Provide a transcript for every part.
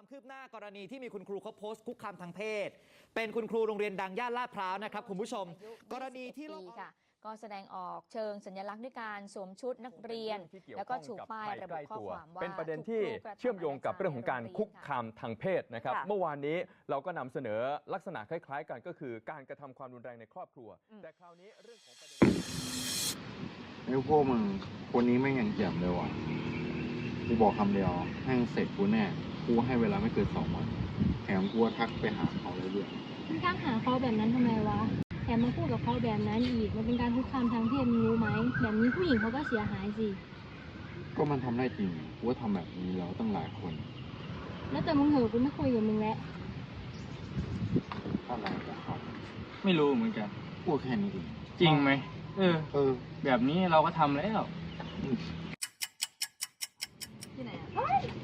ความคืบหน้ากรณีที่มีคุณครูเขาโพสต์คุกคามทางเพศ เป็นคุณครูโรงเรียนดังย่านลาดพร้าวนะครับคุณผู้ชม กรณีที่โลกปีค่ะ ก็แสดงออกเชิงสัญลักษณ์ด้วยการสวมชุดนักเรียนที่เกี่ยวแล้วก็ข้องชูกับป้ายภัยระใกบุล้ข้อตัวความว่าเป็นประเด็นทุกที่ครูกระทำเชื่อมโยงกับนาจาเรื่องของการในโคุกคามทางเพศนะครับค่ะเมื่อวานนี้เราก็นำเสนอลักษณะคล้ายๆ กันก็คือ การกระทำความรุนแรงในครอบครัว แต่คราวนี้เรื่องของประเด็นไอ้พวกมึงคนนี้ไม่งยังเจียมเลยว่ะกูบอกคำเดียวแม่งเสร็จกูแน่ กูให้เวลาไม่เกินสองวันแถมกูก็ทักไปหาเขาเลยด้วยมึงทักหาเขาแบบนั้นทำไมวะแถมมาพูดกับเขาแบบนั้นอีก มันเป็นการคุกคามทางเพศมึงรู้ไหม แบบนี้ผู้หญิงเขาก็เสียหายสิ ก็มันทำได้จริงกูว่าทำแบบนี้แล้วตั้งหลายคนแล้วแต่มึงเหอะกูไม่คุยกับมึงแล้วอะไรกับเขาไม่รู้เหมือนกัน พูดแค่นี้เองจริงไหมเออ เออ แบบนี้เราก็ทำแล้ว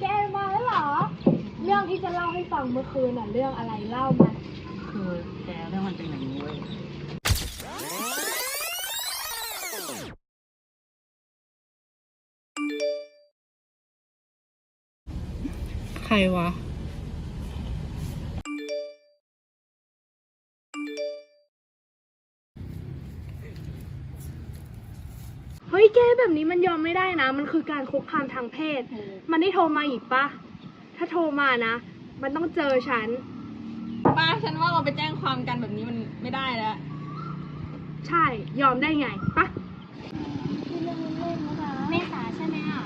แกมาแล้วเหรอเรื่อง ที่จะเล่าให้ฟังเมื่อคืนน่ะเรื่องอะไรเล่ามาคือแกเรื่องมันเป็นอย่างนี้เว้ยใครวะ เฮ้ยแกแบบนี้มันยอมไม่ได้นะ มันคือการคุกคามทางเพศ มันได้โทรมาอีกปะ ถ้าโทรมานะ มันต้องเจอฉัน ป้าฉันว่าเราไปแจ้งความกันแบบนี้มันไม่ได้แล้ว ใช่ ยอมได้ไงปะที่เรื่องเล่นๆนะคะเมษาใช่ไหมอะ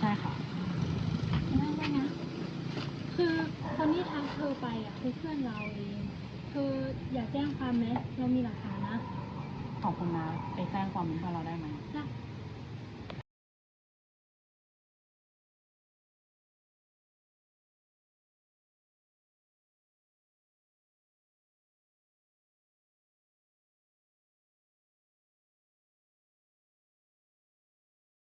ใช่ค่ะนั่นได้นะ คือคนที่ทักเธอไปอะคือเพื่อนเราเองเธออยากแจ้งความไหมเรามีหลักฐานนะ ขอบคุณนะ ไปแจ้งความเป็นเพื่อนเราได้ไหม